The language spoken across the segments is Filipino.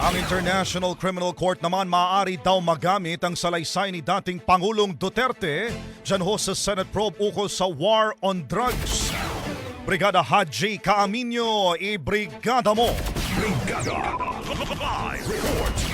Ang International Criminal Court naman maaari daw magamit ang salaysay ni dating Pangulong Duterte dyan ho sa Senate probe ukol sa war on drugs. Brigada Haji Kaaminyo, i-brigada mo! Hinimok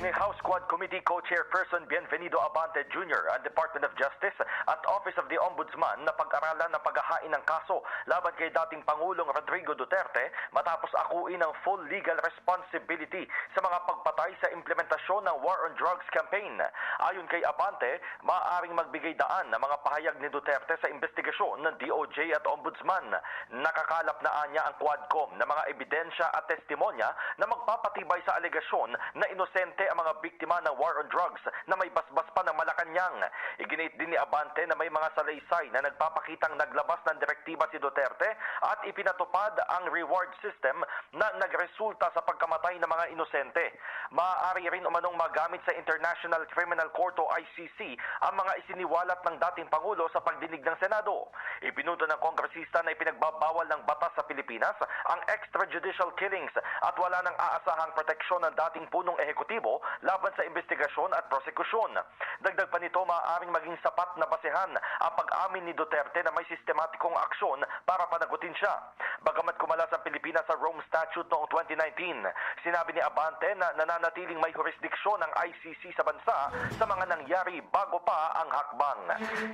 ni House Quad Committee Co-Chairperson Bienvenido Abante Jr. ang Department of Justice at Office of the Ombudsman na pag-aralan ng paghahain ng kaso laban kay dating Pangulong Rodrigo Duterte matapos akuin ng full legal responsibility sa mga pagpatay sa implementasyon ng War on Drugs campaign. Ayon kay Abante, maaaring magbigay daan ng mga pahayag ni Duterte sa investigasyon ng DOJ at Ombudsman. Nakakalap na anya ang Quadcom ng mga ebidensya at testimonya na magpapatibay sa alegasyon na inosente ang mga biktima ng war on drugs na may basbas pa ng Malacanang. Iginit din ni Abante na may mga salaysay na nagpapakitang naglabas ng direktiba si Duterte at ipinatupad ang reward system na nagresulta sa pagkamatay ng mga inosente. Maaari rin umanong magamit sa International Criminal Court o ICC ang mga isiniwalat ng dating Pangulo sa pagdinig ng Senado. Ipinuto ng kongresista na ipinagbabawal ng batas sa Pilipinas ang extrajudicial killings at wala nang aasahang proteksyon ng dating punong ehekutibo laban sa investigasyon at prosekusyon. Dagdag pa nito, maaaring maging sapat na basehan ang pag-amin ni Duterte na may sistematikong aksyon para panagutin siya. Bagamat kumalas ang Pilipinas sa Rome Statute noong 2019, sinabi ni Abante na nananatiling may jurisdiksyon ng ICC sa bansa sa mga nangyari bago pa ang hakbang.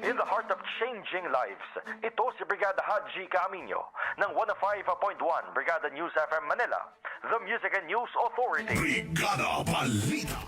In the heart of changing lives, ito si Brigada Haji Camino ng 105.1 Brigada News FM Manila, the Music and News Authority. Brigada Balita.